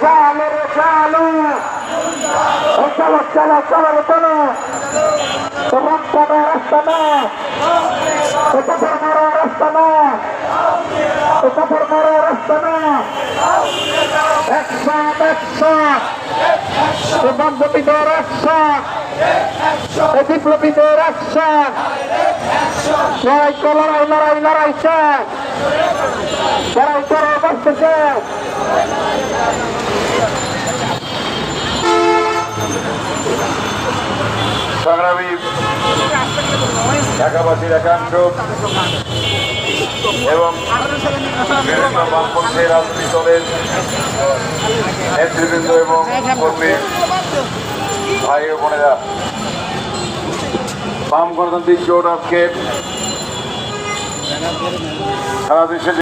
চালু রে চালু। ও চলো চলো চলো রে চলো। তো রাস্তা না রাস্তা না। এটা ধর্মের রাস্তা না। এটা ধর্মের রাস্তা না। একসাথ একসাথ এ বান্ধবীদের সংগ্রামী ঢাকাবাসীর একাংশ এবং বিভিন্ন বামপন্থী রাজনৈতিক দলের নেতৃবৃন্দ এবং কর্মী ভাই ও বোনেরা। বাম গণতান্ত্রিক জোট আজকে সারা দেশে